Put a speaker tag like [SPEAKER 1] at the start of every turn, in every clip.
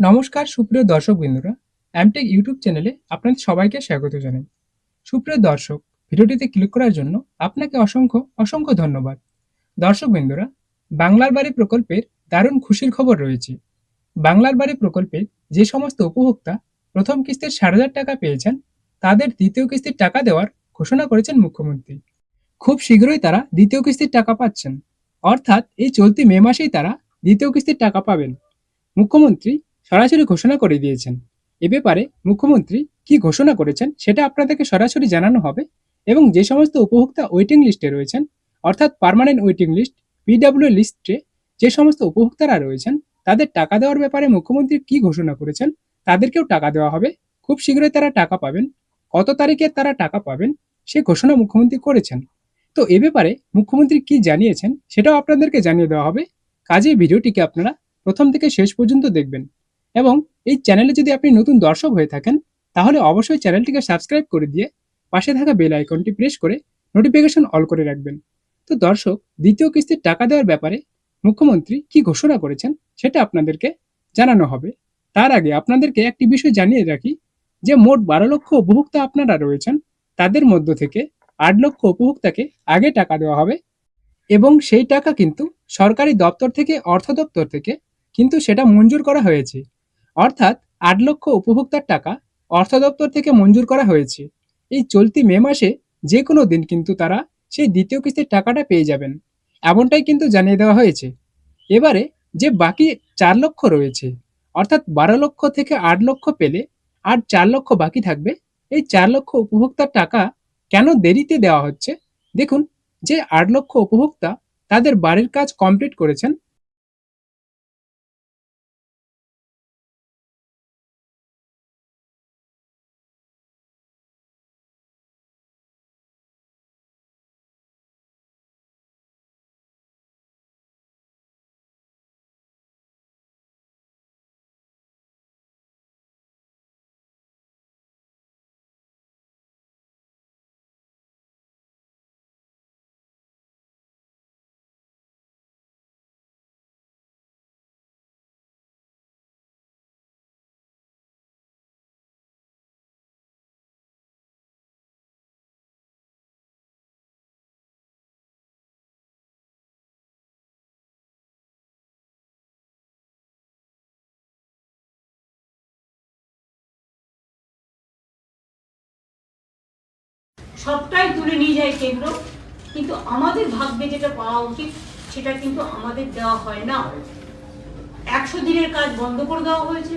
[SPEAKER 1] নমস্কার সুপ্রিয় দর্শক বিন্দুরা অ্যামটেক ইউটিউব চ্যানেলে আপনাদের সবাইকে স্বাগত জানাই। সুপ্রিয় দর্শক, ভিডিওটিতে ক্লিক করার জন্য আপনাকে অসংখ্য অসংখ্য ধন্যবাদ। দর্শক বিন্দুরা বাংলার বাড়ি প্রকল্পের দারুণ খুশির খবর রয়েছে। বাংলার বাড়ি প্রকল্পের যে সমস্ত উপভোক্তা প্রথম কিস্তির ষাট হাজার টাকা পেয়েছেন, তাদের দ্বিতীয় কিস্তির টাকা দেওয়ার ঘোষণা করেছেন মুখ্যমন্ত্রী। খুব শীঘ্রই তারা দ্বিতীয় কিস্তির টাকা পাচ্ছেন। অর্থাৎ এই চলতি মে মাসেই তারা দ্বিতীয় কিস্তির টাকা পাবেন। মুখ্যমন্ত্রী সরাসরি ঘোষণা করে দিয়েছেন। এ ব্যাপারে মুখ্যমন্ত্রী কি ঘোষণা করেছেন সেটা আপনাদেরকে সরাসরি জানানো হবে এবং যে সমস্ত উপভোক্তা ওয়েটিং লিস্টে রয়েছেন, অর্থাৎ পার্মানেন্ট ওয়েটিং লিস্ট পিডাব্লিউ লিস্টে যে সমস্ত উপভোক্তারা রয়েছেন, তাদের টাকা দেওয়ার ব্যাপারে মুখ্যমন্ত্রী কি ঘোষণা করেছেন, তাদেরকেও টাকা দেওয়া হবে। খুব শীঘ্রই তারা টাকা পাবেন। কত তারিখে তারা টাকা পাবেন, সে ঘোষণা মুখ্যমন্ত্রী করেছেন। তো এ ব্যাপারে মুখ্যমন্ত্রী কি জানিয়েছেন, সেটাও আপনাদেরকে জানিয়ে দেওয়া হবে। কাজেই ভিডিওটিকে আপনারা প্রথম থেকে শেষ পর্যন্ত দেখবেন। এবং এই চ্যানেলে যদি আপনি নতুন দর্শক হয়ে থাকেন, তাহলে অবশ্যই চ্যানেলটিকে সাবস্ক্রাইব করে দিয়ে পাশে থাকা বেল আইকনটি প্রেস করে নোটিফিকেশন অল করে রাখবেন। তো দর্শক, দ্বিতীয় কিস্তির টাকা দেওয়ার ব্যাপারে মুখ্যমন্ত্রী কি ঘোষণা করেছেন সেটা আপনাদেরকে জানানো হবে। তার আগে আপনাদেরকে একটি বিষয় জানিয়ে রাখি যে মোট বারো লক্ষ উপভোক্তা আপনারা রয়েছেন, তাদের মধ্য থেকে আট লক্ষ উপভোক্তাকে আগে টাকা দেওয়া হবে এবং সেই টাকা কিন্তু সরকারি দপ্তর থেকে, অর্থ দপ্তর থেকে কিন্তু সেটা মঞ্জুর করা হয়েছে। অর্থাৎ আট লক্ষ উপভোক্তার টাকা অর্থ দপ্তর থেকে মঞ্জুর করা হয়েছে। এই চলতি মে মাসে যে কোনো দিন কিন্তু তারা সেই দ্বিতীয় কিস্তির টাকাটা পেয়ে যাবেন। এমনটাই কিন্তু জানিয়ে দেওয়া হয়েছে। এবারে যে বাকি চার লক্ষ রয়েছে, অর্থাৎ বারো লক্ষ থেকে আট লক্ষ পেলে আর চার লক্ষ বাকি থাকবে, এই চার লক্ষ উপভোক্তার টাকা কেন দেরিতে দেওয়া হচ্ছে? দেখুন, যে আট লক্ষ উপভোক্তা তাদের বাড়ির কাজ কমপ্লিট করেছেন
[SPEAKER 2] সবটাই তুলে নিয়ে যায় কেন্দ্র কিন্তু আমাদের ভাগ্যে যেটা পাওয়া উচিত, সেটা কিন্তু আমাদের দেওয়া হয় না। একশো দিনের কাজ বন্ধ করে দেওয়া হয়েছে।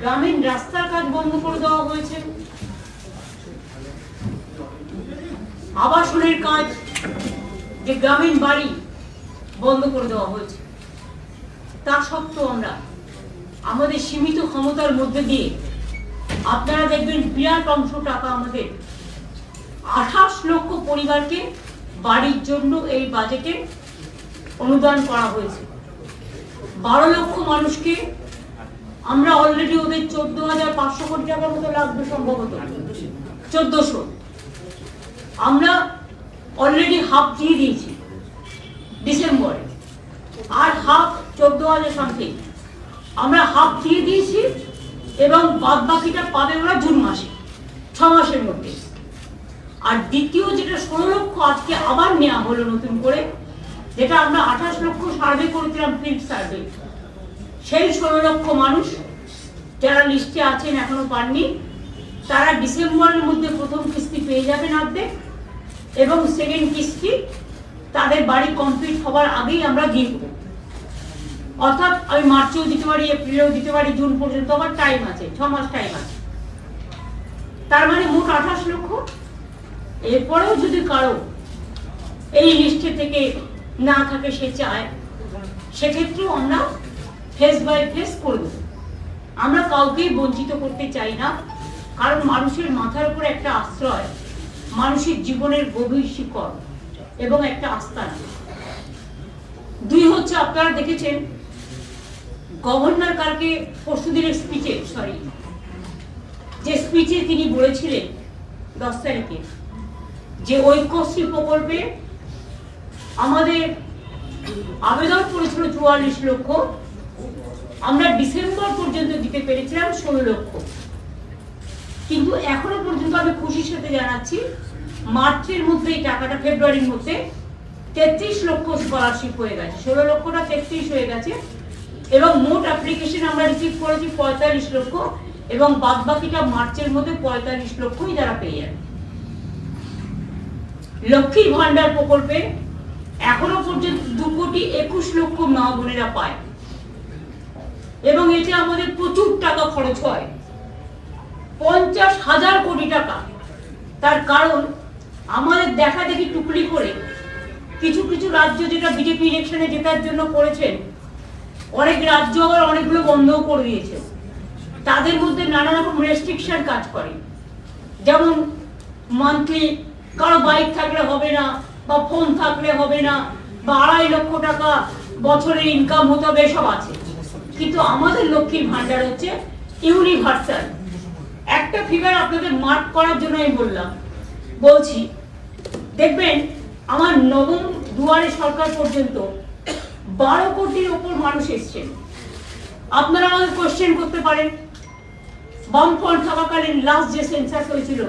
[SPEAKER 2] গ্রামীণ রাস্তার কাজ বন্ধ করে দেওয়া হয়েছে। আবাসনের কাজ, যে গ্রামীণ বাড়ি, বন্ধ করে দেওয়া হয়েছে। তা সত্ত্বেও আমরা আমাদের সীমিত ক্ষমতার মধ্যে দিয়ে আপনারা দেখবেন বিরাট অংশ টাকা আমাদের আঠাশ লক্ষ পরিবারকে বাড়ির জন্য এই বাজেটে অনুদান করা হয়েছে। বারো লক্ষ মানুষকে আমরা অলরেডি ওদের চোদ্দ হাজার পাঁচশো কোটি টাকার মতো লাগবে সম্ভবত। চোদ্দশো। আমরা অলরেডি হাফ দিয়ে দিয়েছি ডিসেম্বরে। আর হাফ চোদ্দ হাজার সামথিং আমরা হাফ দিয়ে দিয়েছি এবং বাদ বাকিটা পাবে ওরা জুন মাসে, ছ মাসের মধ্যে। আর দ্বিতীয় যেটা ষোলো লক্ষ আজকে আবার নেওয়া হলো নতুন করে, যেটা আমরা আঠাশ লক্ষ সার্ভে করেছিলাম ফিল্ড সার্ভে। সেই ষোলো লক্ষ মানুষ যারা লিস্টে আছেন এখনও পাননি, তারা ডিসেম্বরের মধ্যে প্রথম কিস্তি পেয়ে যাবেন অর্ধেক, এবং সেকেন্ড কিস্তি তাদের বাড়ি কমপ্লিট হওয়ার আগেই আমরা দিয়ে দেবো। অর্থাৎ আমি মার্চেও দিতে পারি, এপ্রিলেও দিতে পারি, জুন পর্যন্ত আমার টাইম আছে, ছ মাস টাইম আছে। তার মানে মোট আঠাশ লক্ষ এরপরেও যদি কারও এই লিস্টে থেকে না থাকে, সে চায়, সেক্ষেত্রেও আমরা ফেস বাই ফেস করব। আমরা কাউকেই বঞ্চিত করতে চাই না, কারণ মানুষের মাথার উপর একটা আশ্রয়, মানুষের জীবনের গভীর শিকড় এবং একটা আস্থান দুই হচ্ছে, আপনারা দেখেছেন, গভর্নর কালকে পরশুদিনের স্পিচে সরি যে স্পিচে তিনি বলেছিলেন, দশ তারিখে যে ঐক্যশ্রী প্রকল্পে আমাদের আবেদন করেছিল চুয়াল্লিশ লক্ষ, আমরা ডিসেম্বর পর্যন্ত দিতে পেরেছিলাম ষোলো লক্ষ। কিন্তু এখনও পর্যন্ত আমি খুশির সাথে জানাচ্ছি, মার্চের মধ্যে এই টাকাটা, ফেব্রুয়ারির মধ্যে তেত্রিশ লক্ষ স্কলারশিপ হয়ে গেছে। ষোলো লক্ষটা তেত্রিশ হয়ে গেছে এবং মোট অ্যাপ্লিকেশন আমরা রিসিভ করেছি পঁয়তাল্লিশ লক্ষ এবং বাদ বাকিটা মার্চের মধ্যে পঁয়তাল্লিশ লক্ষই যারা পেয়ে যাবে। লক্ষ্মীর ভান্ডার প্রকল্পে এখনও পর্যন্ত দু কোটি একুশ লক্ষ মা বোনেরা পায়। এবং এতে আমাদের প্রচুর টাকা খরচ হয়। পঞ্চাশ হাজার কোটি টাকা। তার কারণ, আমাদের দেখা দেখি টুকলি করে কিছু কিছু রাজ্য যেটা বিজেপি ইলেকশনে জেতার জন্য করেছেন, অনেক রাজ্য আবার অনেকগুলো বন্ধও করে দিয়েছে। তাদের মধ্যে নানা রকম রেস্ট্রিকশন কাজ করে। যেমন মান্থলি কারও বাইক থাকলে হবে না, বা ফোন থাকলে হবে না, বা আড়াই লক্ষ টাকা বছরের ইনকাম হতে হবে, এসব আছে। কিন্তু আমাদের লক্ষ্মীর ভান্ডার হচ্ছে ইউনিভার্সাল একটা ফিগার আপনাদের মার্ক করার জন্য আমি বললাম। বলছি, দেখবেন, আমার নবম দুয়ারে সরকার পর্যন্ত বারো কোটির ওপর মানুষ এসছেন। আপনারা আমাদের কোশ্চেন করতে পারেন। বামফ্রন্ট থাকাকালীন লাস্ট যে সেন্সাস হয়েছিল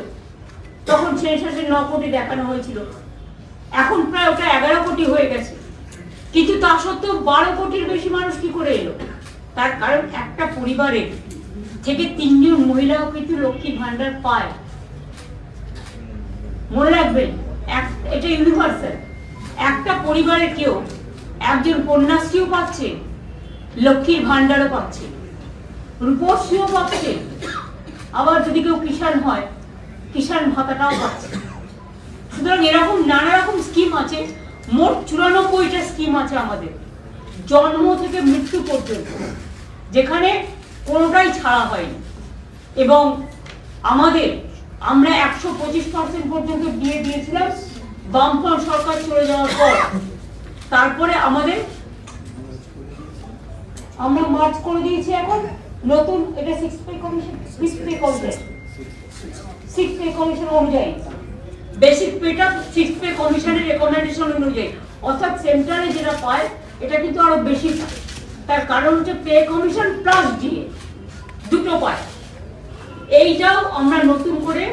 [SPEAKER 2] তখন সেন্সাসে ন কোটি দেখানো হয়েছিল। এখন প্রায় ওটা এগারো কোটি হয়ে গেছে। কিন্তু তা সত্ত্বেও বারো কোটির বেশি মানুষ কি করে এলো? তার কারণ একটা পরিবারের থেকে তিনজন মহিলাও কিন্তু লক্ষ্মী ভান্ডার পায়। মনে রাখবেন এটা ইউনিভার্সাল একটা পরিবারে কেউ একজন কন্যাশ্রীও পাচ্ছে, লক্ষ্মীর ভান্ডারও পাচ্ছে। রূপশ্রীও পাচ্ছে। আবার যদি কেউ কিষাণ হয় কিষাণ ভাতাটাও পাচ্ছে। সুতরাং এরকম নানা রকম স্কিম আছে। মোট চুরানব্বইটা স্কিম আছে আমাদের। জন্ম থেকে মৃত্যু পর্যন্ত, যেখানে কোনোটাই ছাড়া হয়নি। এবং আমাদের, আমরা একশো পঁচিশ পার্সেন্ট পর্যন্ত দিয়ে দিয়েছিলাম। বামফ্রন্ট সরকার চলে যাওয়ার পর। তারপরে আমাদের, আমরা মার্চ করে দিয়েছি এখন। নতুন, এটা six pay commission six pay commission six pay commission অনুযায়ী। বেসিক পেটা সিক্স পে কমিশনের রেকমেন্ডেশন অনুযায়ী। অর্থাৎ সেন্ট্রালে যেটা পায়, এটা কিন্তু আরও বেশি পায়। তার কারণ হচ্ছে পে কমিশন প্লাস ডিএ দুটো পায়। এইটাও আমরা নতুন করে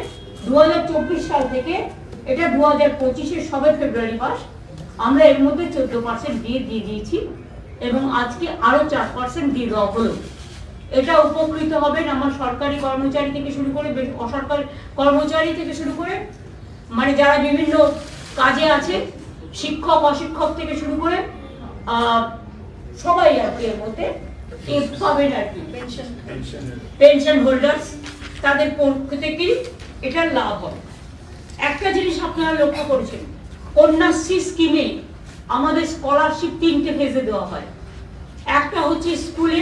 [SPEAKER 2] দু হাজার চব্বিশ সাল থেকে, এটা দু হাজার পঁচিশের সবে ফেব্রুয়ারি মাস, আমরা এর মধ্যে চোদ্দ পার্সেন্ট দিয়ে দিয়ে দিয়েছি এবং আজকে আরও চার পার্সেন্ট দিয়ে দেওয়া হলো। এটা উপকৃত হবেন আমার সরকারি কর্মচারী থেকে শুরু করে অসরকারি কর্মচারী থেকে শুরু করে মানে যারা বিভিন্ন কাজে আছে শিক্ষক অশিক্ষক থেকে শুরু করে সবাই আর কি এর মধ্যে পাবেন আর কি। পেনশন হোল্ডার্স তাদের পক্ষ থেকেই এটার লাভ হবে। একটা জিনিস আপনারা লক্ষ্য করেছেন কন্যাশ্রী স্কিমে আমাদের স্কলারশিপ তিনটে ফেজে দেওয়া হয়। একটা হচ্ছে স্কুলে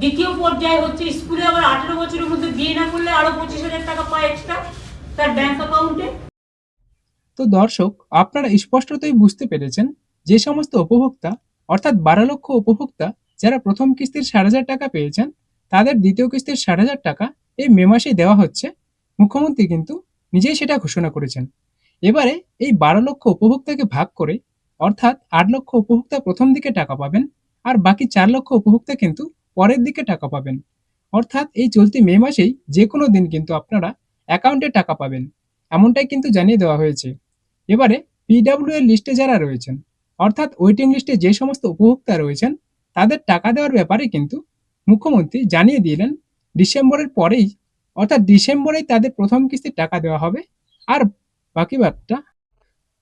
[SPEAKER 2] দ্বিতীয় পর্যায়ে হচ্ছে স্কুলে আবার আঠেরো বছরের মধ্যে বিয়ে না করলে আরও পঁচিশ হাজার টাকা পায় এক্সট্রা তার ব্যাংক অ্যাকাউন্টে
[SPEAKER 1] তো দর্শক, আপনারা স্পষ্টতই বুঝতে পেরেছেন যে সমস্ত উপভোক্তা, অর্থাৎ বারো লক্ষ উপভোক্তা, যারা প্রথম কিস্তির ষাট হাজার টাকা পেয়েছেন, তাদের দ্বিতীয় কিস্তির ষাট হাজার টাকা এই মে মাসে দেওয়া হচ্ছে। মুখ্যমন্ত্রী কিন্তু নিজেই সেটা ঘোষণা করেছেন। এবারে এই বারো লক্ষ উপভোক্তাকে ভাগ করে, অর্থাৎ আট লক্ষ উপভোক্তা প্রথম দিকে টাকা পাবেন, আর বাকি চার লক্ষ উপভোক্তা কিন্তু পরের দিকে টাকা পাবেন। অর্থাৎ এই চলতি মে মাসেই যে কোনো দিন কিন্তু আপনারা অ্যাকাউন্টে টাকা পাবেন। এমনটাই কিন্তু জানিয়ে দেওয়া হয়েছে। এবারে পিডাব্লিউ এর লিস্টে যারা রয়েছেন, অর্থাৎ ওয়েটিং লিস্টে যে সমস্ত উপভোক্তা রয়েছেন, তাদের টাকা দেওয়ার ব্যাপারে কিন্তু মুখ্যমন্ত্রী জানিয়ে দিলেন, ডিসেম্বরের পরেই, অর্থাৎ ডিসেম্বরেই তাদের প্রথম কিস্তির টাকা দেওয়া হবে। আর বাকি বাদটা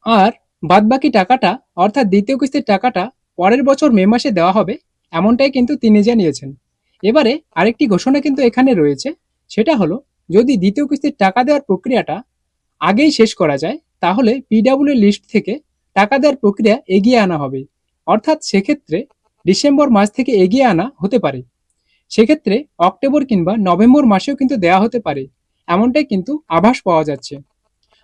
[SPEAKER 1] আর বাদ বাকি টাকাটা, অর্থাৎ দ্বিতীয় কিস্তির টাকাটা পরের বছর মে মাসে দেওয়া হবে। এমনটাই কিন্তু তিনি জানিয়েছেন। এবারে আরেকটি ঘোষণা কিন্তু এখানে রয়েছে, সেটা হলো, যদি দ্বিতীয় কিস্তির টাকা দেওয়ার প্রক্রিয়াটা আগেই শেষ করা যায়, তাহলে পিডাব্লিউ লিস্ট থেকে টাকা দেওয়ার প্রক্রিয়া এগিয়ে আনা হবে। অর্থাৎ সেক্ষেত্রে ডিসেম্বর মাস থেকে এগিয়ে আনা হতে পারে। সেক্ষেত্রে অক্টোবর কিংবা নভেম্বর মাসেও কিন্তু দেওয়া হতে পারে, এমনটাই কিন্তু আভাস পাওয়া যাচ্ছে।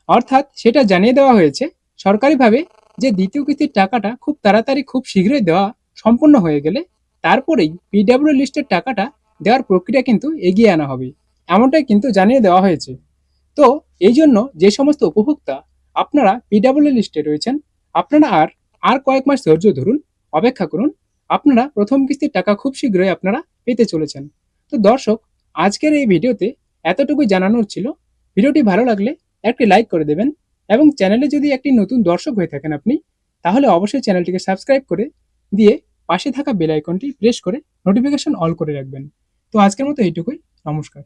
[SPEAKER 1] অর্থাৎ সেটা জানিয়ে দেওয়া হয়েছে সরকারিভাবে যে দ্বিতীয় কিস্তির টাকাটা খুব তাড়াতাড়ি খুব শীঘ্রই দেওয়া সম্পূর্ণ হয়ে গেলে তারপরেই পিডাব্লিউ লিস্টের টাকাটা দেওয়ার প্রক্রিয়া কিন্তু এগিয়ে আনা হবে। এমনটাই কিন্তু জানিয়ে দেওয়া হয়েছে। তো এই জন্য যে সমস্ত উপভোক্তা আপনারা পিডাব্লিউ লিস্টে রয়েছেন, আপনারা আর আর কয়েক মাস ধৈর্য ধরুন, অপেক্ষা করুন, আপনারা প্রথম কিস্তির টাকা খুব শীঘ্রই আপনারা পেতে চলেছেন। তো দর্শক, আজকের এই ভিডিওতে এতটুকুই জানানোর ছিল। ভিডিওটি ভালো লাগলে একটি লাইক করে দেবেন এবং চ্যানেলে যদি একটি নতুন দর্শক হয়ে থাকেন আপনি, তাহলে অবশ্যই চ্যানেলটিকে সাবস্ক্রাইব করে দিয়ে পাশে থাকা বেল আইকনটি প্রেস করে নোটিফিকেশন অল করে রাখবেন। তো আজকের মতো এইটুকুই। নমস্কার।